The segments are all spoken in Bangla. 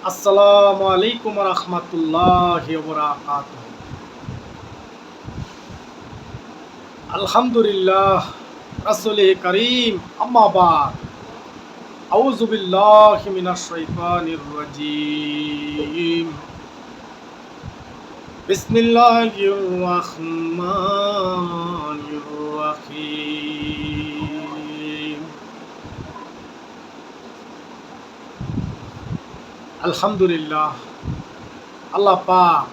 আসসালামু আলাইকুম রহমতুল্লাহ বরাকাত আলহামদুলিল্লাহ রাসুল করিম আম্মাবাদ আউযু বিল্লাহি মিনাশ শাইতানির রাজিম বিসমিল্লাহির রহমানির রহিম আলহামদুলিল্লাহ, আল্লাহ পাক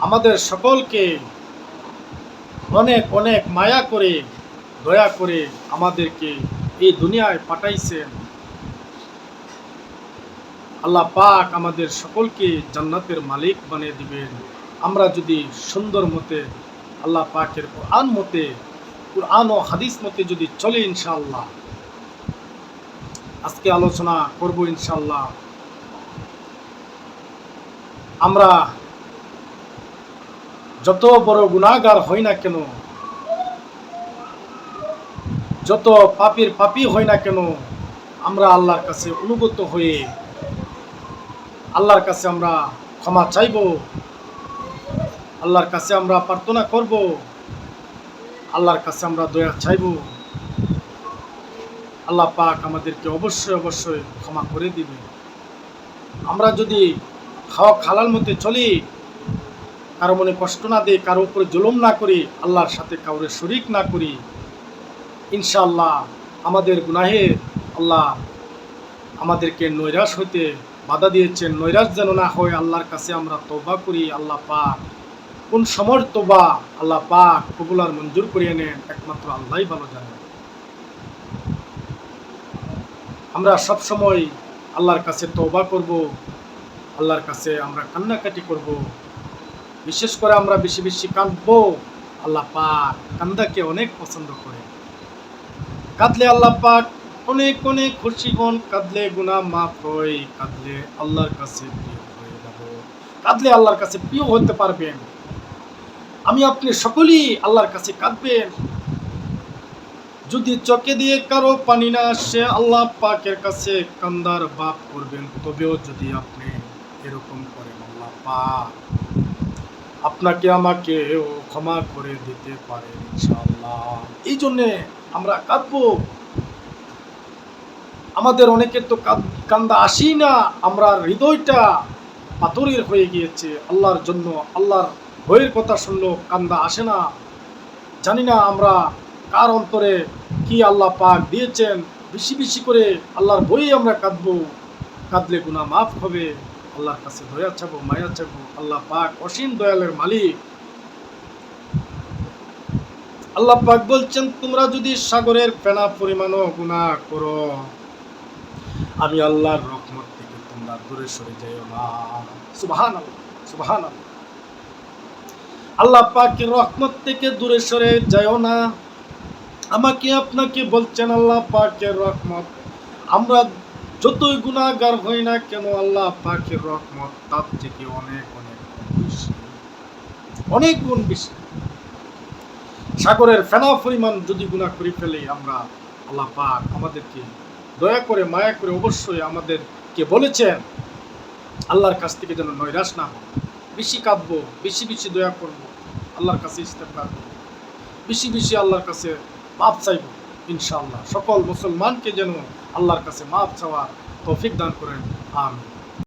আমাদের সকলকে অনেক অনেক মায়া করে, দয়া করে আমাদেরকে এই দুনিয়ায় পাঠাইছেন। আল্লাহ পাক আমাদের সকলকে জান্নাতের মালিক বানিয়ে দিবেন। আমরা যদি সুন্দর মতে আল্লাহ পাকের কোরআন মতে, কোরআন ও হাদিস মতে যদি চলে ইনশাআল্লাহ। আজকে আলোচনা করব ইনশাল্লাহ আমরা যত বড় গুণাগার হই না কেন, যত পাপির পাপি হই না কেন, আমরা আল্লাহর কাছে অনুগত হয়ে আল্লাহর কাছে আমরা ক্ষমা চাইব, আল্লাহর কাছে আমরা প্রার্থনা করব, আল্লাহর কাছে আমরা দয়া চাইব। আল্লাহ পাক আমাদেরকে অবশ্যই অবশ্যই ক্ষমা করে দিবে আমরা যদি খাওয়া খালার মধ্যে চলি, কারও মনে কষ্ট না দিই, কারও উপরে জুলুম না করি, আল্লাহর সাথে কাউরে শরিক না করি, ইনশাআল্লাহ আমাদের গুনাহে আল্লাহ আমাদেরকে নৈরাশ হইতে বাধা দিয়েছেন। নৈরাশ যেন না হয়, আল্লাহর কাছে আমরা তোবা করি, আল্লাহ পাক কোন সময় তোবা আল্লাহ পাক কবুলার মঞ্জুর করিয়ে নেন। একমাত্র আল্লাহই ভালো জানেন আমরা সব সময় আল্লাহর কাছে তওবা করব, আল্লাহর কাছে আমরা কান্নাকাটি করব। বিশেষ করে আমরা বেশি বেশি কাঁদবো, আল্লাহ পাক কান্দাকে অনেক পছন্দ করে। কাঁদলে আল্লাহ পাক অনেক অনেক খুশি হন কাঁদলে গুনাহ মাফ হয়, কাঁদলে আল্লাহর কাছে প্রিয় হয়ে কাঁদলে আল্লাহর কাছে প্রিয় হতে পারবেন। আমি আপনি সকলেই আল্লাহর কাছে কাঁদবেন। যদি চোখে দিয়ে কারও পানি না আসে, আল্লাহ পাকের কাছে কান্দার বাপ করবেন। তবেও যদি আপনি এরকম করেন, আল্লাহ পাক আপনাকে আমাকে ক্ষমা করে দিতে পারেন, ইনশাআল্লাহ। এই জন্যে আমরা কাঁদবো। আমাদের অনেকের তো কান্দা আসি না, আমরা হৃদয়টা পাথরের হয়ে গিয়েছে, আল্লাহর জন্য, আল্লাহর ভয়ের কথা শুনলো কান্দা আসে না। জানি না আমরা কার অন্তরে কি আল্লাহ পাক দিয়েছেন? বেশি বেশি করে আল্লাহর বই আমরা কাঁদবো। কাঁদলে গুনাহ মাফ হবে। আল্লাহর কাছে দয়া চাবো, মায়া চাবো। আল্লাহ পাক অসীম দয়ালের মালিক। আল্লাহ পাক বলছেন, তোমরা যদি সাগরের ফেনা পরিমাণও গুনাহ করো, আমি আল্লাহর রহমত থেকে তোমরা দূরে সরে যাইও না। সুবহান সুবহান আল্লাহ পাকের রহমত থেকে দূরে সরে যাইও না। আমাকে আপনাকে বলছেন আল্লাহ পাকের রহমত। আমরা যতই গুণাগার হই না কেন আল্লাহ পাকের রহমত তার থেকে অনেক অনেক বেশি। অনেক গুণ বেশি। সাগরের ফেনা পরিমাণ যদি গুণা করে ফেলে আমরা আল্লাহ পাক আমাদেরকে দয়া করে, মায়া করে অবশ্যই আমাদেরকে বলেছেন, আল্লাহর কাছ থেকে যেন নৈরাশ না হয়। বেশি কাঁদবো, বেশি বেশি দয়া করব, আল্লাহর কাছে ইস্তেফার করব। বেশি বেশি আল্লাহর কাছে মাপ চাইব ইনশাআল্লাহ। সকল মুসলমানকে যেন আল্লাহর কাছে মাপ চাওয়ার তৌফিক দান করেন আমিন।